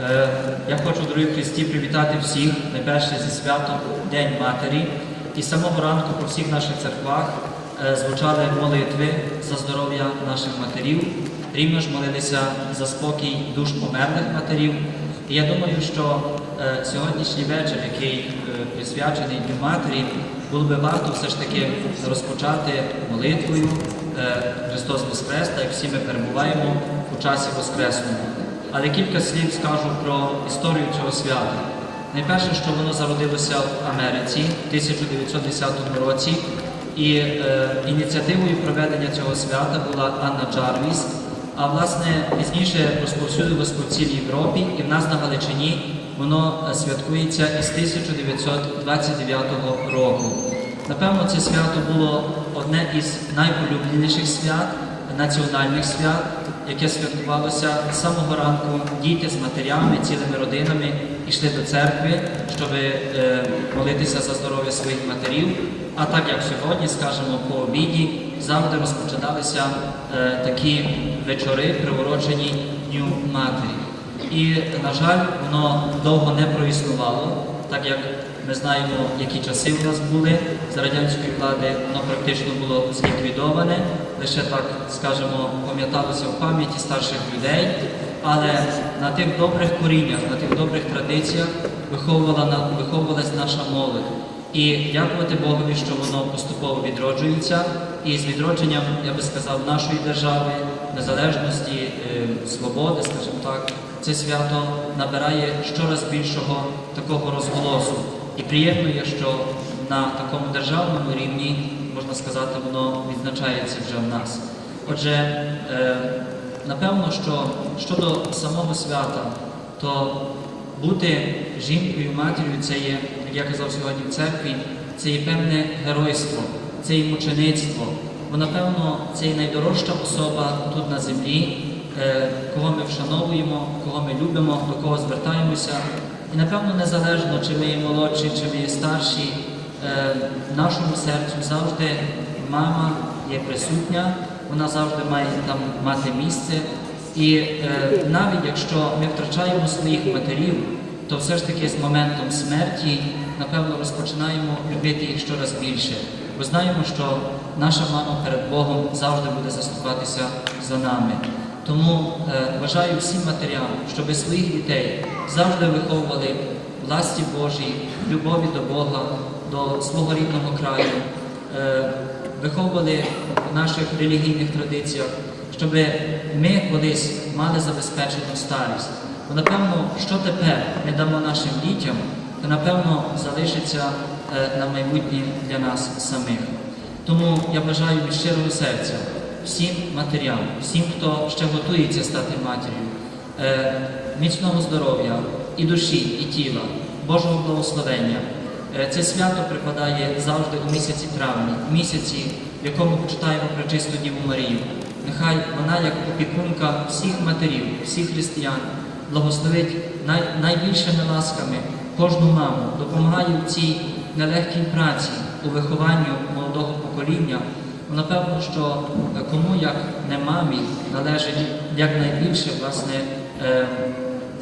Е, Я хочу, дорогі Христі, привітати всіх найперше зі святом День Матері. І з самого ранку по всіх наших церквах е, звучали молитви за здоров'я наших матерів. Рівно ж молилися за спокій душ померлих матерів. І я думаю, що е, сьогоднішній вечір, який присвячений Дню Матері, було би варто все ж таки розпочати молитвою Христос Воскрес, так як всі ми перебуваємо у часі Воскресному. Але кілька слів скажу про історію цього свята. Найперше, що воно зародилося в Америці в 1910 році, і е, ініціативою проведення цього свята була Анна Джарвіс. А власне пізніше розповсюдилось по цілій Європі, і в нас на Галичині воно е, святкується із 1929 року. Напевно, це свято було одне із найулюбленіших свят, національних свят, яке святкувалося з самого ранку. Діти з матерями, цілими родинами йшли до церкви, щоб е, молитися за здоров'я своїх матерів. А так як сьогодні, скажімо, по обіді завжди розпочиналися е, такі вечори, приурочені Дню Матері. І, на жаль, воно довго не проіснувало, так як ми знаємо, які часи у нас були за радянської влади, воно практично було зліквідоване, лише так, скажімо, пам'яталося в пам'яті старших людей, але на тих добрих коріннях, на тих добрих традиціях виховувала, виховувалась наша молодь. І дякувати Богові, що воно поступово відроджується. І з відродженням, я би сказав, нашої держави, незалежності, е, свободи, скажімо так, це свято набирає щораз більшого такого розголосу. І приємно є, що на такому державному рівні, можна сказати, воно відзначається вже в нас. Отже, е, напевно, що щодо самого свята, то бути жінкою, матір'ю це є, як я казав сьогодні в церкві, це є певне геройство, це є мучеництво. Бо, напевно, це є найдорожча особа тут на землі, е, кого ми вшановуємо, кого ми любимо, до кого звертаємося. Напевно, незалежно, чи ми є молодші, чи ми є старші, е, в нашому серцю завжди мама є присутня, вона завжди має там мати місце. І е, навіть якщо ми втрачаємо своїх матерів, то все ж таки з моментом смерті, напевно, розпочинаємо любити їх щораз більше. Бо знаємо, що наша мама перед Богом завжди буде заступатися за нами. Тому е, бажаю всім матерям, щоб своїх дітей завжди виховували в ласті Божій, любові до Бога, до свого рідного краю, е, виховували в наших релігійних традиціях, щоб ми колись мали забезпечену старість. Бо напевно, що тепер ми дамо нашим дітям, то напевно залишиться е, на майбутнє для нас самих. Тому я бажаю від щирого серця всім матерям, всім, хто ще готується стати матір'ю, е, міцного здоров'я і душі, і тіла, Божого благословення. Е, Це свято припадає завжди у місяці травні, в місяці, в якому почитаємо про чисту Діву Марію. Нехай вона, як опікунка всіх матерів, всіх християн, благословить най, найбільшими ласками кожну маму, допомагає у цій нелегкій праці, у вихованню молодого покоління. Напевно, що е, кому, як не мамі, належить якнайбільше власне, е,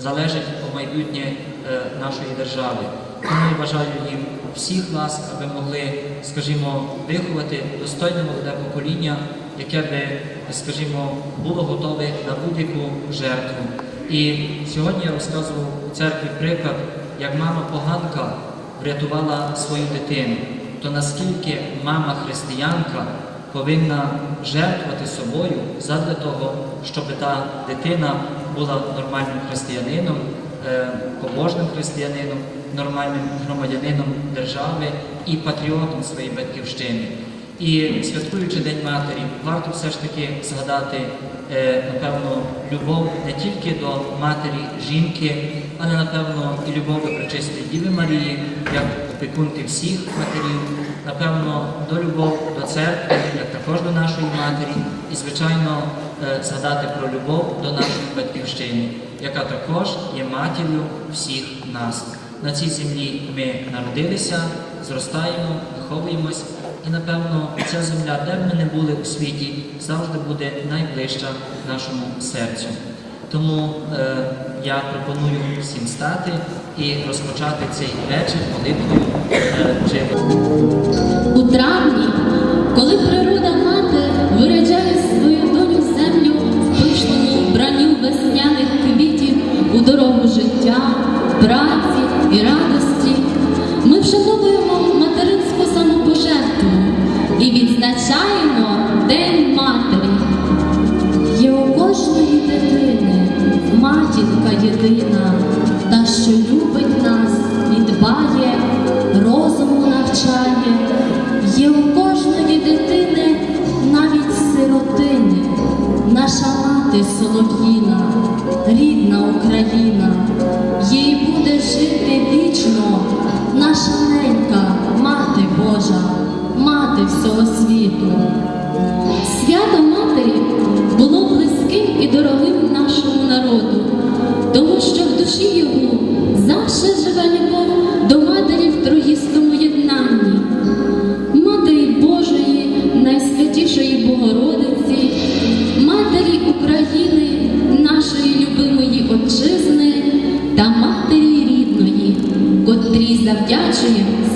залежить по майбутнє е, нашої держави. Тому я бажаю їм всіх ласк, аби могли, скажімо, виховати достойне молоде покоління, яке би, скажімо, було готове на будь-яку жертву. І сьогодні я розказував у церкві приклад, як мама поганка врятувала свою дитину. То наскільки мама християнка повинна жертвувати собою задля того, щоб та дитина була нормальним християнином, е, побожним християнином, нормальним громадянином держави і патріотом своєї батьківщини. І святкуючи День Матері, варто все ж таки згадати, е, напевно, любов не тільки до матері жінки, але напевно і любов до Пречистої Діви Марії, як опікунки всіх матерів, напевно, до любов до церкви, як також до нашої матері, і, звичайно, е, згадати про любов до нашої батьківщини, яка також є матір'ю всіх нас. На цій землі ми народилися, зростаємо, виховуємось, і напевно ця земля, де б ми не були у світі, завжди буде найближча нашому серцю. Тому е, я пропоную всім стати і розпочати цей вечір молитвою. Е, У травні, коли природа мати виряджає свою доню землю в пишному вбранню весняних квітів у дорогу життя, праці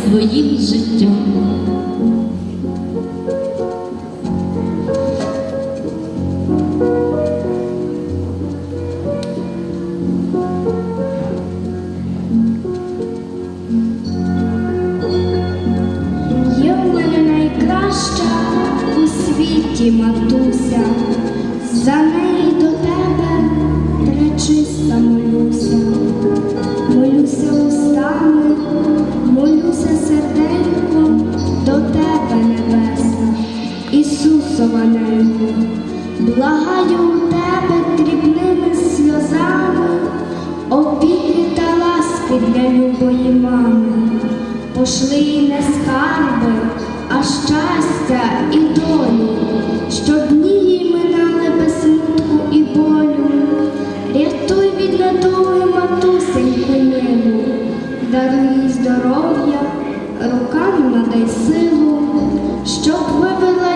своїм Ненько, благаю у тебе дрібними сльозами, опіки та ласки для любої мами. Пошли їй не скарби, а щастя і долю, щоб дні їй минали без смутку і болю. Рятуй від недуги матусеньку милу, даруй здоров'я, руками надай силу, щоб вивела